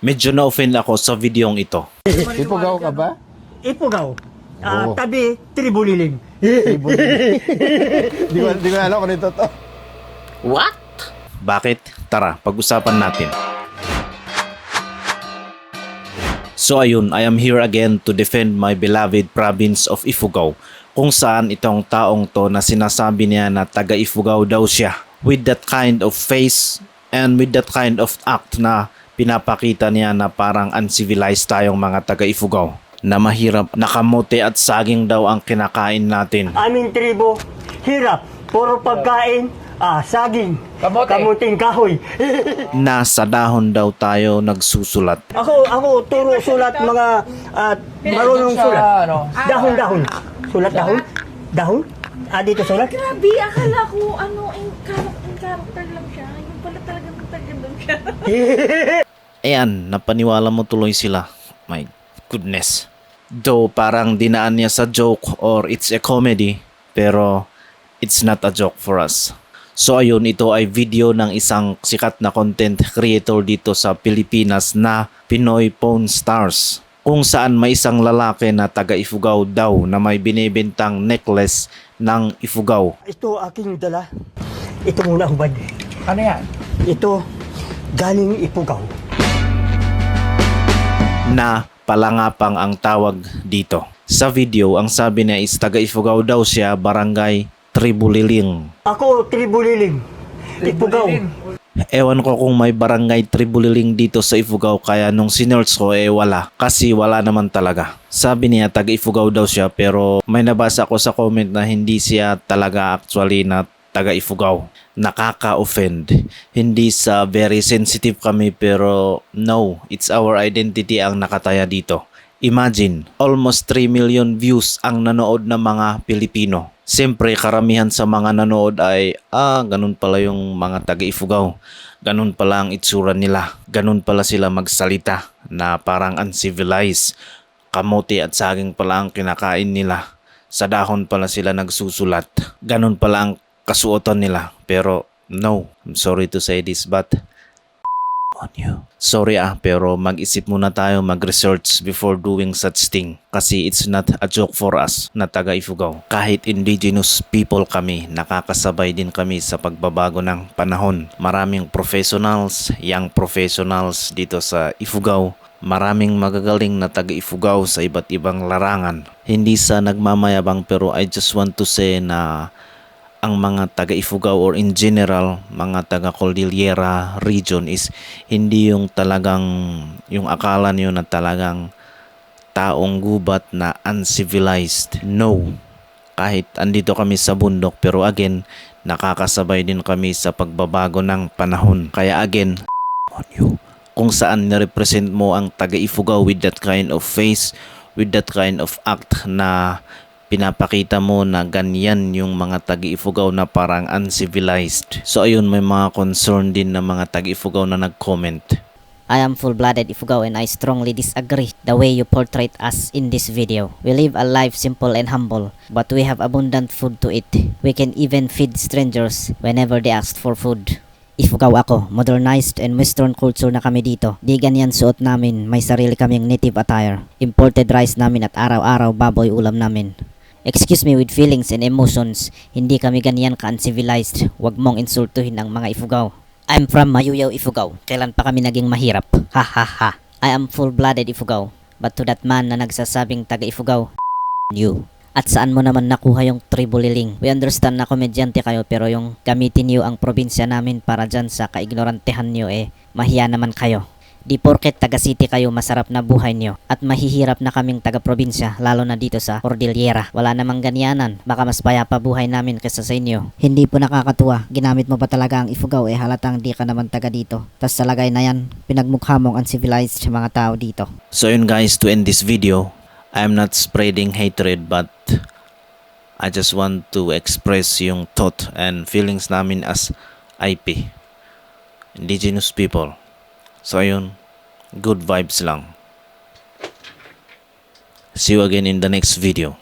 Medyo na-offend ako sa videong ito. Ipugaw ka ba? Ipugaw. Ah, Oo. tabi, tribuliling. Di ko, di ko alam kung ito to. What? Bakit? Tara, pag-usapan natin. So ayun, I am here again to defend my beloved province of Ifugao kung saan itong taong to na sinasabi niya na taga Ifugao daw siya with that kind of face and with that kind of act na pinapakita niya na parang uncivilized tayong mga taga Ifugao na mahirap nakamote at saging daw ang kinakain natin. Aming tribo, hirap. Puro pagkain, ah, saging. Kamote. Kamuting kahoy. Nasa dahon daw tayo nagsusulat. ako, ako, turo sulat mga ah, marunong sulat. ano, Dahon, dahon. Sulat dahon? Dahon? Ah, dito sulat? Grabe, akala ko ano, character lang siya. Yung pala talagang taga siya. Ayan, napaniwala mo tuloy sila. My goodness. Though parang dinaan niya sa joke or it's a comedy, pero it's not a joke for us. So ayun, ito ay video ng isang sikat na content creator dito sa Pilipinas na Pinoy Pawn Stars. Kung saan may isang lalaki na taga Ifugao daw na may binibintang necklace ng Ifugao. Ito aking dala. Ito muna hubad. ano yan? Ito, galing ipugaw. na palangapang ang tawag dito. Sa video, ang sabi niya is taga Ifugao daw siya, barangay Tribuliling. Ako, tribuliling. Ipugaw. Ewan ko kung may barangay Tribuliling dito sa Ifugao kaya nung sinerch ko eh wala. Kasi wala naman talaga. Sabi niya taga Ifugao daw siya pero may nabasa ko sa comment na hindi siya talaga actually na taga Ifugao. Nakaka-offend. Hindi sa very sensitive kami pero no, it's our identity ang nakataya dito. Imagine, almost 3 million views ang nanood ng mga Pilipino. Siyempre, karamihan sa mga nanood ay, ah, ganun pala yung mga taga-Ifugao. Ganun pala ang itsura nila. Ganun pala sila magsalita na parang uncivilized. Kamote at saging pala ang kinakain nila. Sa dahon pala sila nagsusulat. Ganun pala ang kasuotan nila. Pero no, I'm sorry to say this but on you. Sorry ah, pero mag-isip muna tayo mag-research before doing such thing. Kasi it's not a joke for us na taga Ifugao. Kahit indigenous people kami, nakakasabay din kami sa pagbabago ng panahon. Maraming professionals, young professionals dito sa Ifugao. Maraming magagaling na taga Ifugao sa iba't ibang larangan. Hindi sa nagmamayabang pero I just want to say na ang mga taga Ifugao or in general mga taga Cordillera region is hindi yung talagang yung akala niyo na talagang taong gubat na uncivilized. No. Kahit andito kami sa bundok pero again nakakasabay din kami sa pagbabago ng panahon. Kaya again on you. Kung saan nirepresent mo ang taga Ifugao with that kind of face, with that kind of act na pinapakita mo na ganyan yung mga tagi-Ifugao na parang uncivilized. So ayun, may mga concern din na mga tagi-Ifugao na nag-comment. I am full-blooded Ifugao and I strongly disagree the way you portrayed us in this video. We live a life simple and humble, but we have abundant food to eat. We can even feed strangers whenever they ask for food. Ifugao ako, modernized and western culture na kami dito. Di ganyan suot namin, may sarili kaming native attire. Imported rice namin at araw-araw baboy ulam namin. Excuse me with feelings and emotions, hindi kami ganyan ka-uncivilized. Huwag mong insultuhin ang mga Ifugao. I'm from Mayuyaw, Ifugao. Kailan pa kami naging mahirap? Ha ha ha. I am full-blooded Ifugao. But to that man na nagsasabing taga Ifugao, you. At saan mo naman nakuha yung tribuliling? We understand na komedyante kayo pero yung gamitin niyo ang probinsya namin para dyan sa kaignorantehan niyo eh, mahiya naman kayo. Di porket taga city kayo masarap na buhay niyo at mahihirap na kaming taga probinsya lalo na dito sa Cordillera. Wala namang ganyanan. Baka mas payapa buhay namin kaysa sa inyo. Hindi po nakakatuwa. Ginamit mo pa talaga ang Ifugao eh halatang di ka naman taga dito. Tas sa lagay na yan, pinagmukha mong uncivilized sa mga tao dito. So yun guys, to end this video, I am not spreading hatred but I just want to express yung thought and feelings namin as IP, indigenous people. So ayun, good vibes lang. See you again in the next video.